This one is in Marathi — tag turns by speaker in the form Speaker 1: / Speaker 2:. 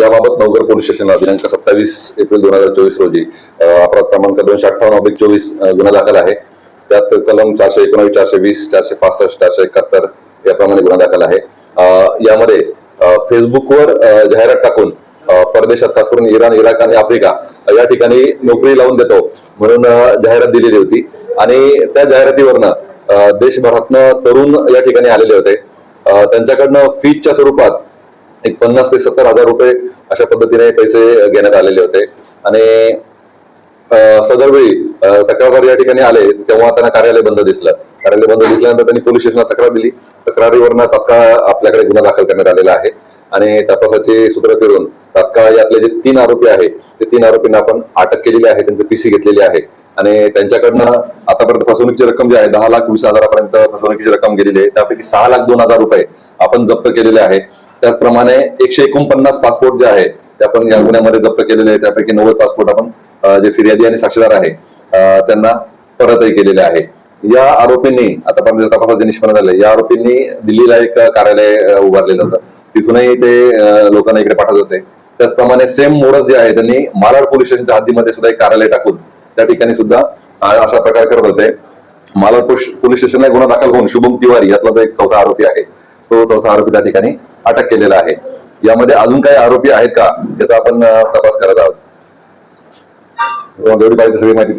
Speaker 1: याबाबत नवगर पोलीस स्टेशनला दिनांक सत्तावीस एप्रिल दोन हजार चोवीस रोजी अपराध क्रमांक दोनशे अठ्ठावन्न ऑब्लिक चोवीस गुन्हा दाखल आहे. त्यात कलम चारशे एकोणावीस चारशे वीस चारशे पासष्ट चारशे एकाहत्तर याप्रमाणे गुन्हा दाखल आहे. यामध्ये फेसबुकवर जाहिरात टाकून परदेशात खास करून इराण इराक आणि आफ्रिका या ठिकाणी नोकरी लावून देतो म्हणून जाहिरात दिलेली होती. आणि त्या जाहिरातीवरनं देशभरातनं तरुण या ठिकाणी आलेले होते. त्यांच्याकडनं फीजच्या स्वरूपात एक पन्नास ते सत्तर हजार रुपये अशा पद्धतीने पैसे घेण्यात आलेले होते. आणि सदरवेळी सदर वेळी तक्रारदार या ठिकाणी आले तेव्हा त्यांना कार्यालय बंद दिसलं. कार्यालय बंद दिसल्यानंतर त्यांनी पोलीस स्टेशनला तक्रार दिली. तक्रारीवरनं तात्काळ आपल्याकडे गुन्हा दाखल करण्यात आलेला आहे. आणि तपासाचे सूत्र फिरून तात्काळ यातले जे तीन आरोपी आहे ते तीन आरोपींना आपण अटक केलेली आहे त्यांचे पीसी घेतलेली आहे. आणि त्यांच्याकडनं आतापर्यंत फसवणुकीची रक्कम जी आहे दहा लाख वीस हजारापर्यंत फसवणुकीची रक्कम गेलेली आहे. त्यापैकी सहा लाख दोन हजार रुपये आपण जप्त केलेले आहे. त्याचप्रमाणे एकशे एकोणपन्नास पासपोर्ट जे आहे ते आपण या गुन्ह्यामध्ये जप्त केलेले आहे त्यापैकी नव्वद पासपोर्ट आपण जे फिर्यादी आणि साक्षीदार आहे त्यांना परतही केलेले आहे. या आरोपींनी आतापर्यंत तपासाचे निष्पन्न झाले या आरोपींनी दिल्लीला एक कार्यालय उभारलेलं होतं. तिथूनही ते लोकांना इकडे पाठवत होते. त्याचप्रमाणे सेम मोरस जे आहे त्यांनी मालाड पोलीस स्टेशनच्या हद्दीमध्ये सुद्धा एक कार्यालय टाकून त्या ठिकाणी सुद्धा अशा प्रकार करत होते. मालाड पोलीस स्टेशनला गुन्हा दाखल होऊन शुभम तिवारी यातला जो एक चौथा आरोपी आहे. तो चौथा आरोपी त्या ठिकाणी अटक केलेला आहे. यामध्ये अजून काही आरोपी आहेत का? त्याचा आपण तपास करत आहोत. हो, जेवढी पाहिजे सगळी माहिती